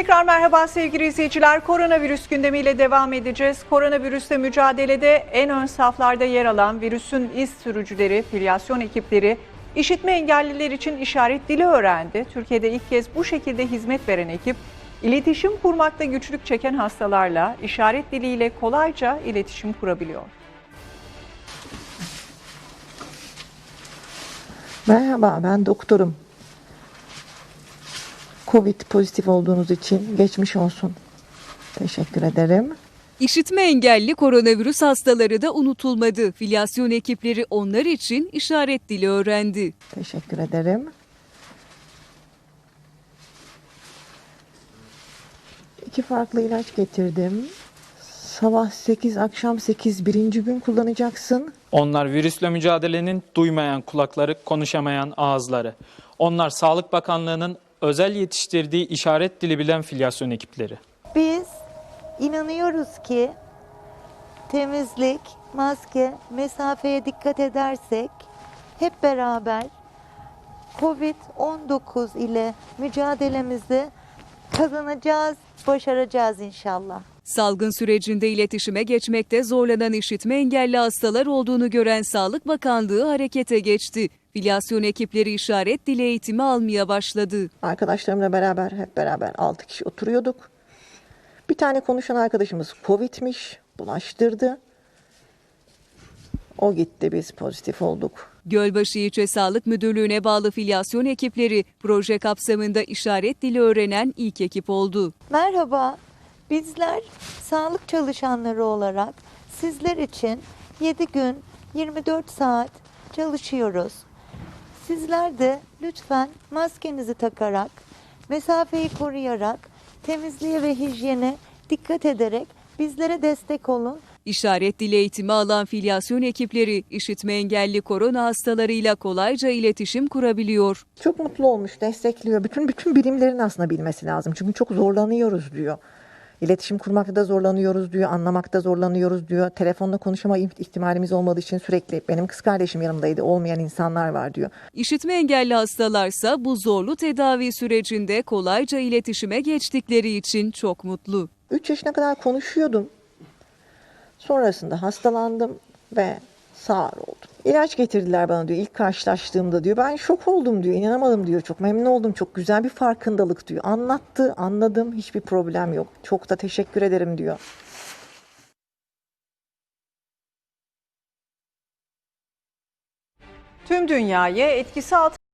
Tekrar merhaba sevgili izleyiciler. Koronavirüs gündemiyle devam edeceğiz. Koronavirüsle mücadelede en ön saflarda yer alan virüsün iz sürücüleri, filyasyon ekipleri, işitme engelliler için işaret dili öğrendi. Türkiye'de ilk kez bu şekilde hizmet veren ekip, iletişim kurmakta güçlük çeken hastalarla işaret diliyle kolayca iletişim kurabiliyor. Merhaba, ben doktorum. Covid pozitif olduğunuz için geçmiş olsun. Teşekkür ederim. İşitme engelli koronavirüs hastaları da unutulmadı. Filyasyon ekipleri onlar için işaret dili öğrendi. Teşekkür ederim. İki farklı ilaç getirdim. Sabah 8, akşam 8 birinci gün kullanacaksın. Onlar virüsle mücadelenin duymayan kulakları, konuşamayan ağızları. Onlar Sağlık Bakanlığı'nın özel yetiştirdiği işaret dili bilen filyasyon ekipleri. Biz inanıyoruz ki temizlik, maske, mesafeye dikkat edersek hep beraber Covid-19 ile mücadelemizi kazanacağız, başaracağız inşallah. Salgın sürecinde iletişime geçmekte zorlanan işitme engelli hastalar olduğunu gören Sağlık Bakanlığı harekete geçti. Filyasyon ekipleri işaret dili eğitimi almaya başladı. Arkadaşlarımla beraber hep beraber 6 kişi oturuyorduk. Bir tane konuşan arkadaşımız Covid'miş, bulaştırdı. O gitti, biz pozitif olduk. Gölbaşı İlçe Sağlık Müdürlüğü'ne bağlı filyasyon ekipleri proje kapsamında işaret dili öğrenen ilk ekip oldu. Merhaba, bizler sağlık çalışanları olarak sizler için 7 gün 24 saat çalışıyoruz. Sizler de lütfen maskenizi takarak, mesafeyi koruyarak, temizliğe ve hijyene dikkat ederek bizlere destek olun. İşaret dili eğitimi alan filyasyon ekipleri işitme engelli korona hastalarıyla kolayca iletişim kurabiliyor. Çok mutlu olmuş, destekliyor. Bütün bütün birimlerin aslında bilmesi lazım. Çünkü çok zorlanıyoruz diyor. İletişim kurmakta da zorlanıyoruz diyor, anlamakta zorlanıyoruz diyor. Telefonla konuşama ihtimalimiz olmadığı için sürekli benim kız kardeşim yanımdaydı, olmayan insanlar var diyor. İşitme engelli hastalarsa bu zorlu tedavi sürecinde kolayca iletişime geçtikleri için çok mutlu. 3 yaşına kadar konuşuyordum. Sonrasında hastalandım ve sağır oldum. İlaç getirdiler bana diyor ilk karşılaştığımda diyor. Ben şok oldum diyor. inanamadım diyor. Çok memnun oldum. Çok güzel bir farkındalık diyor. Anlattı, anladım. Hiçbir problem yok. Çok da teşekkür ederim diyor. Tüm dünyayı etkisi altına